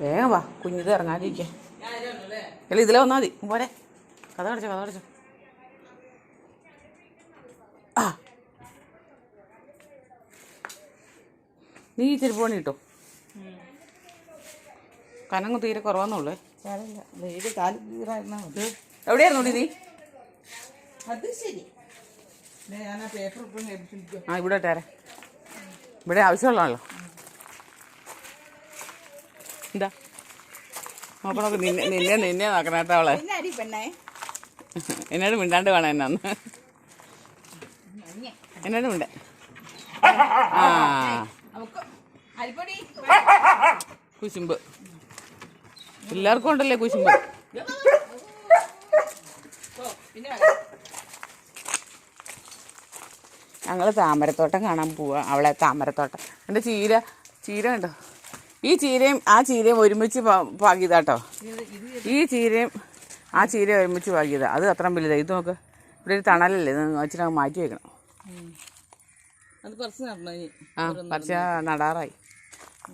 വേഗം വാ കുഞ്ഞിത് ഇറങ്ങാതിരിക്കേ. അല്ല ഇതിലെ വന്നാൽ മതി. പോരെ. കഥ കടച്ചോ കഥ കടച്ചോ ആ. നീ ഈ ചെരുപ്പ് പണി കിട്ടോ കനങ്ങ് തീരെ കുറവാന്നുള്ളേ. എവിടെയായിരുന്നു നീ? അത് ശരി. ദേ, ഞാൻ ആ ഇവിടെ ഇട്ടേരെ. ഇവിടെ ആവശ്യമുള്ളതാണല്ലോ. എന്താ? നോക്കണോക്ക് നിന്നെ നിന്നെ നിന്നെ നോക്കണം കേട്ടോ അവളെ. പിന്നെ അരി പെണ്ണേ. എന്നോട് മിണ്ടാണ്ട് വേണം എന്നാന്ന് എന്നോട് മിണ്ട. ആ. കുശുമ്പ്. എല്ലാവർക്കും ഉണ്ടല്ലേ കുശുമ്പ്? ഞങ്ങൾ താമരത്തോട്ടം കാണാൻ പോവാ. അവളെ താമരത്തോട്ടം. എന്റെ ചീര ചീര ഉണ്ടോ ഈ ചീരയും ആ ചീരയും ഒരുമിച്ച് പാകിയതാട്ടോ. ഈ ചീരയും ആ ചീര ഒരുമിച്ച് പാകിയതാ. അത് അത്ര വലുതാ. ഇത് നോക്ക്. ഇവിടെ ഒരു തണലല്ലേ? ഇത് മാറ്റി വെക്കണം. ആ പറിച്ച നടാറായി.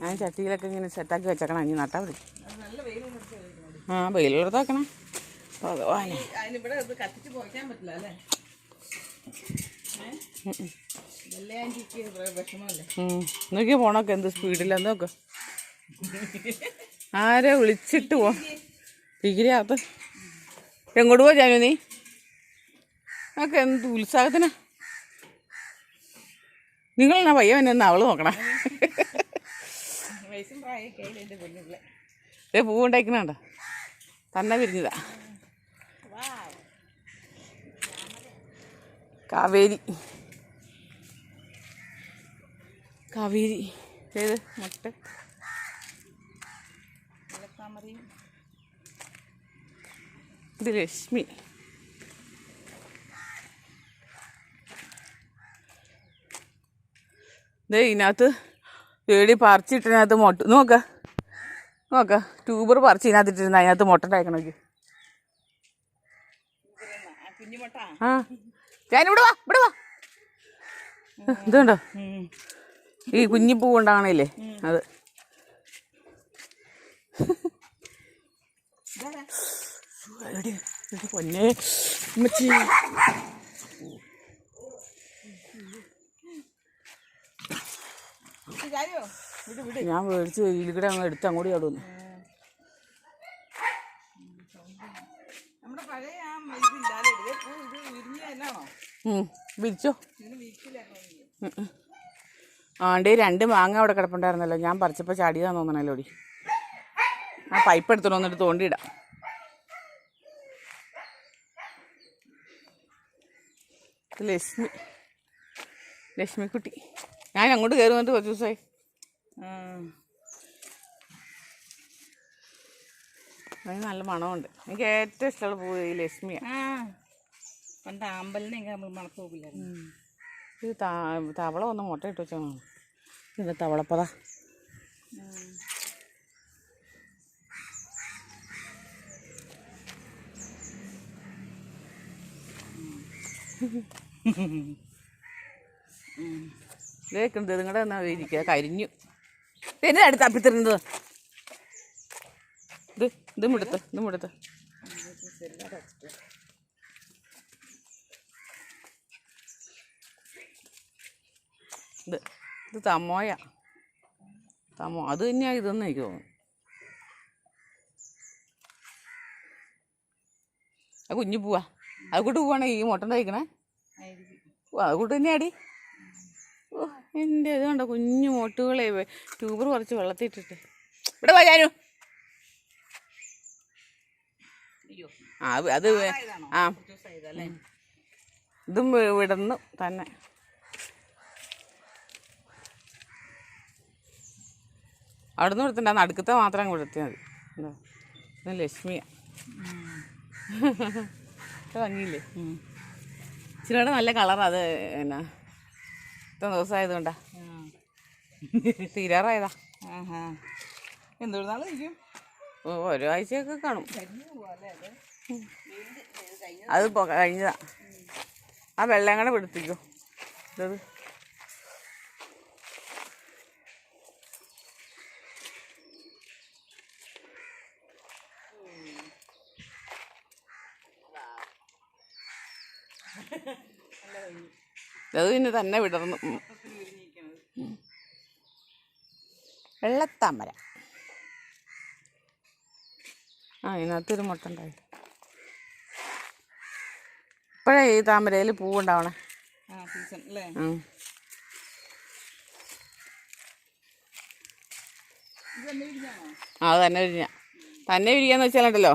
ഞാൻ ചട്ടിയിലൊക്കെ ഇങ്ങനെ സെറ്റാക്കി വെച്ചേക്കണം. ഇനി നട്ടാ മതി. ആ വെയിലുള്ളത് വെക്കണം ഭഗവാനെ. നോക്കിയാ പോണൊക്കെ എന്ത് സ്പീഡില്ല നോക്ക്. ആരെ വിളിച്ചിട്ട് പോ ഡിഗ്രിയാത്ത എങ്ങോട്ട് പോ ജാനു നീ? ഒക്കെ എന്ത് ഉത്സാഹത്തിനാ? നിങ്ങൾ എന്നാ പയ്യ എന്നെ അവൾ നോക്കണ? ഏ പൂ പൂവുണ്ടായിക്കണണ്ട തന്നെ വിരിഞ്ഞതാ. കാവേരി. കാവേരി. ഏത്? മുട്ട. താമരയും ഇത് ലക്ഷ്മി. ദേ ഇതിനകത്ത് വേടി പറിച്ചിട്ടതിനകത്ത് മുട്ട നോക്ക. നോക്ക. ട്യൂബർ പറിച്ച് ഇതിനകത്ത് ഇട്ടിരുന്ന അതിനകത്ത് മുട്ട ഉണ്ടാക്കണമെങ്കിൽ ആ. ഞാൻ ഇവിടെ വാ ഇവിടെ വാ. ഇതുണ്ടോ ഈ കുഞ്ഞിപ്പൂ ഉണ്ടാകണില്ലേ അത്. എടി, എടി പൊന്നേ. ഉമ്മച്ചി. ഞാൻ മേടിച്ച് ഇതിൽ കൂടെ അങ്ങ് എടുത്ത് അങ്ങോട്ട് ചാടുന്നു വിരിച്ചോ. ആണ്ടേ രണ്ട് മാങ്ങ അവിടെ കിടപ്പുണ്ടായിരുന്നല്ലോ. ഞാൻ പറിച്ചപ്പോൾ ചാടിയതാന്ന് തോന്നണല്ലോ ഓടി ആ പൈപ്പ് എടുത്തോണ്ട് വന്നിട്ട് തോണ്ടിയിടാം ലക്ഷ്മി ലക്ഷ്മിക്കുട്ടി. ഞാൻ അങ്ങോട്ട് കയറി വന്നിട്ട് കുറച്ച് ദിവസമായി. അതിന് നല്ല മണമുണ്ട്. എനിക്ക് ഏറ്റവും ഇഷ്ടമുള്ള പൂ ഈ ലക്ഷ്മിയാണ്. ആ. പണ്ട് ആമ്പലിനെയൊക്കെ നമ്മൾ മണക്ക് പോകില്ലായിരുന്നു. ഇത് തവള ഒന്ന് മുട്ട ഇട്ട് വെച്ചാൽ ഇത് തവളപ്പതാ ഇതേക്കുണ്ട് നിങ്ങളുടെ എന്നാ ഇരിക്കുക കരിഞ്ഞു. പിന്നെ അടുത്ത് അപ്പിത്തരുന്നത്? ഇത് ഇതും എടുത്ത് ഇതും എടുത്ത് ഇത് ഇത് തമോയ. തമോ അത് തന്നെയാ ഇതെന്ന് എനിക്ക് തോന്നുന്നു. ആ കുഞ്ഞു പോവാ. അത് പോവാണ്. ഈ മുട്ട തയ്ക്കണേ അതുകൊണ്ട് തന്നെ അടി ഓ എന്റെ ഇത് കണ്ടോ കുഞ്ഞു മോട്ടുകളെ ട്യൂബർ കുറച്ച് വെള്ളത്തിൽ ഇട്ടിട്ട് ഇവിടെ വരാനു അയ്യോ. ആ അത് ആ. ഇതും വി- വിടന്നു തന്നെ. അവിടെ നിന്ന് കൊടുത്തിട്ടാ നടുക്കത്തെ മാത്രം ലക്ഷ്മിയാ മതി. എന്താ ഇത് ഇത് ഭംഗിയില്ലേ? ഇച്ചിരിയുടെ നല്ല കളറാ അത് എന്നാ ഇത്ര ദിവസമായതുകൊണ്ടാ. തീരാറായതാ. ആഹാ. ഓ ഓരോ ആഴ്ചയൊക്കെ കാണും. അത്? കഴിഞ്ഞതാ. ആ വെള്ളം കൂടെ പിടുത്തിക്കോ ഇതത് അത് പിന്നെ തന്നെ വിടർന്നു. വെള്ളത്താമര. ആ ഇതിനകത്തൊരു മുട്ട ഉണ്ടായി ഇപ്പോഴേ ഈ താമരയിൽ പൂവുണ്ടാവണേ ആ തന്നെ വിരിഞ്ഞ. തന്നെ വിരിക്കാന്ന് വെച്ചാലുണ്ടല്ലോ.